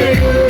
Hey!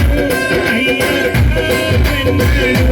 నా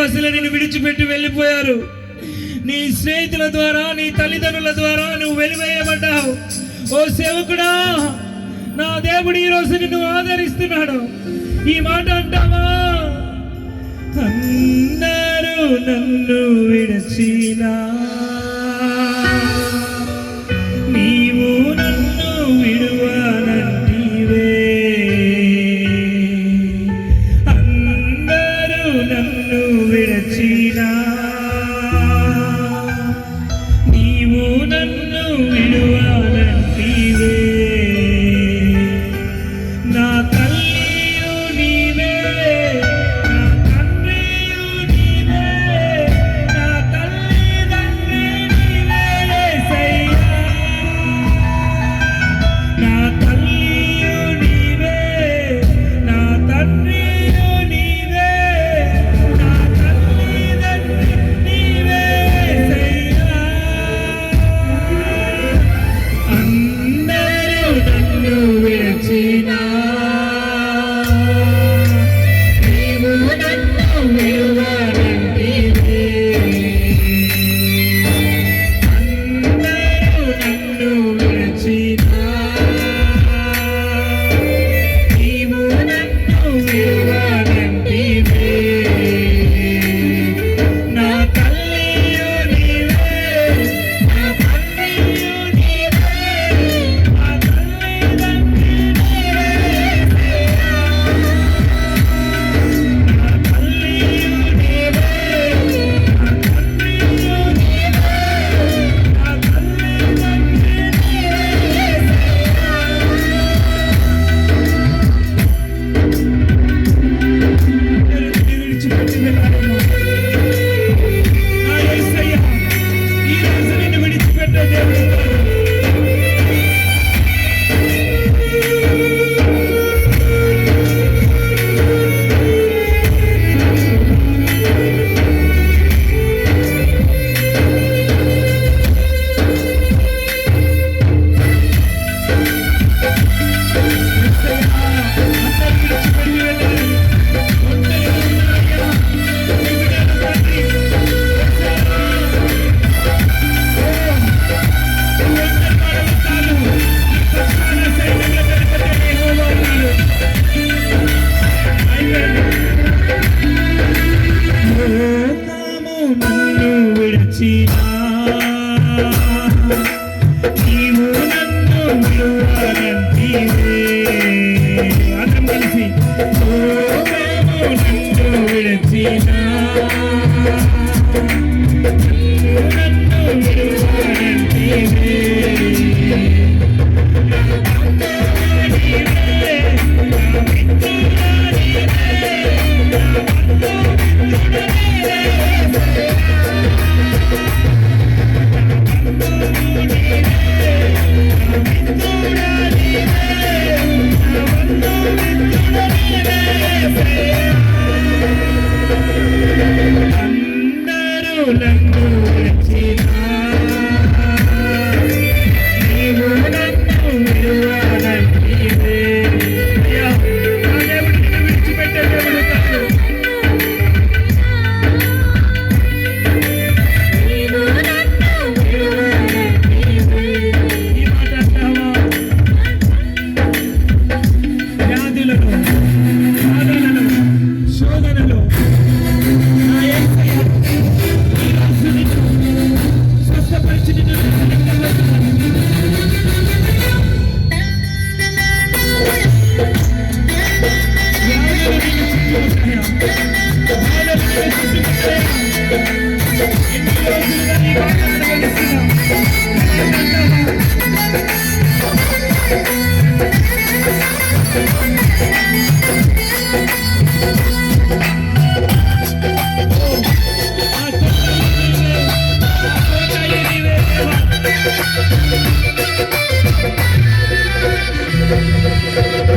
విశ్వాసులు నిన్ను విడిచిపెట్టి వెళ్ళిపోయారు. నీ స్నేహితుల ద్వారా నీ తల్లిదండ్రుల ద్వారా నువ్వు వెలివేయబడ్డావు. ఓ సేవకుడా నా దేవుడు ఈరోజు నిన్ను ఆదరిస్తున్నాడు. ఈ మాట అంటావా? అందరూ నన్ను విడిచినా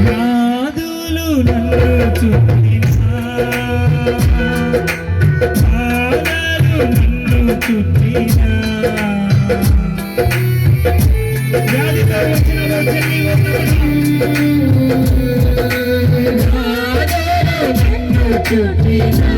రాదులు నన్ను చుట్టినా రాదులు నన్ను చుట్టినా వ్యాధితో వచ్చిన వచ్చి ఉన్నాను రాదులు నన్ను చుట్టినా.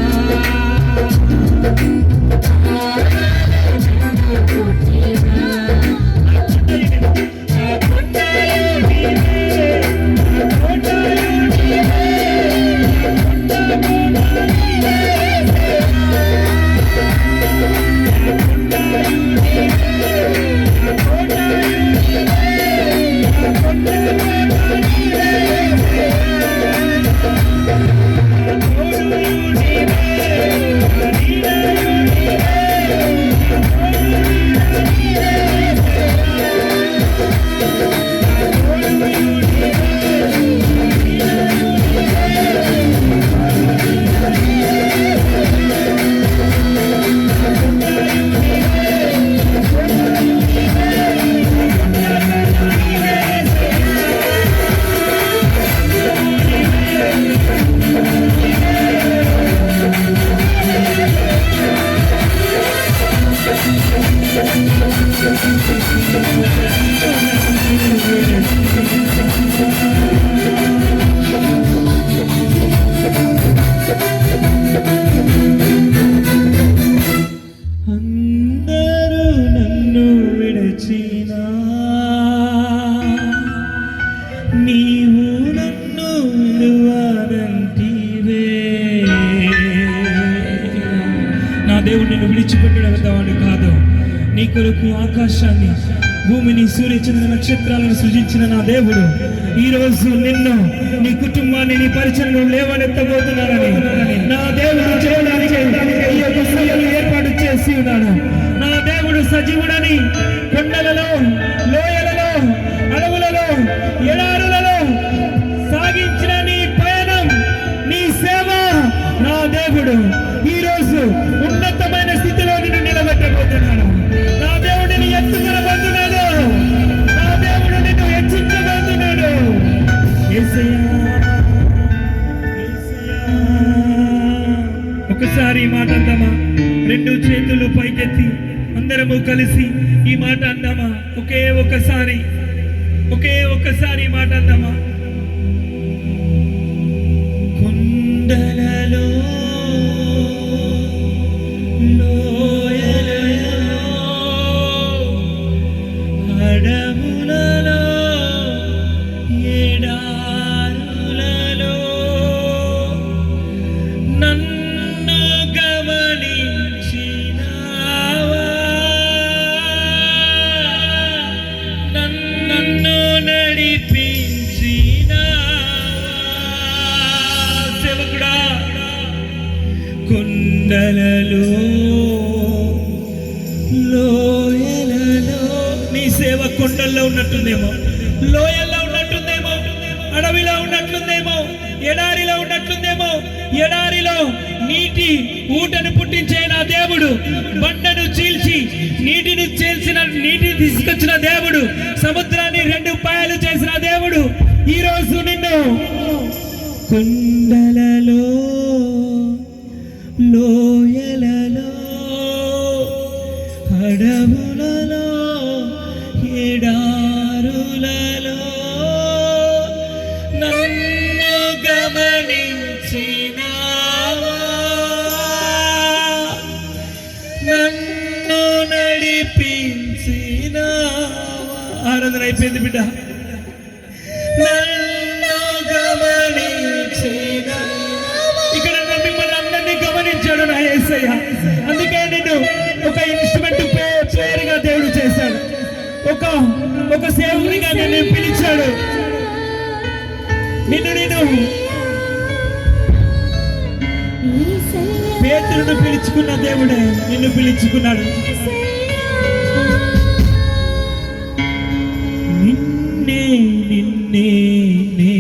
దేవుడు నిన్ను విడిచిపెట్టడం కాదు. నీ కొరకు ఆకాశాన్ని భూమిని సూర్యచంద్ర నక్షత్రాలను సృజించిన నా దేవుడు. ఈ రోజు నిన్ను నీ కుటుంబాన్ని నీ పరిచయం లేవనెత్తబోతున్నానని నా దేవుడు చేయడానికి ఈ యొక్క సభను ఏర్పాటు చేసి ఉన్నాడు. నా దేవుడు సజీవుడని కొండలలో లోయలలో అడవులలో ఎలా ఒకసారి ఈ మాట అందామా? రెండు చేతులు పైకెత్తి అందరము కలిసి ఈ మాట అందామా? ఒకే ఒకసారి ఒకే ఒక్కసారి ఈ మాట అందామా? ఉన్నట్టుందేమో? లోయల్లో ఉన్నట్టుందేమో? అడవిలో ఉన్నట్లుందేమో? ఎడారిలో ఉన్నట్లుందేమో? ఎడారిలో నీటి ఊటను పుట్టించే నా దేవుడు బండను చీల్చి నీటిని చేల్చిన నీటిని తీసుకొచ్చిన దేవుడు సముద్రాన్ని రెండు పాయలు చేసిన దేవుడు ఈ రోజు నిన్ను కొండలలో ఒక ఒక సేవకుడిగా నేను పిలిచాడు. నిన్ను నేను పేతులను పిలుచుకున్న దేవుడే నిన్ను పిలుచుకున్నాడు. నిన్నే నిన్నే నే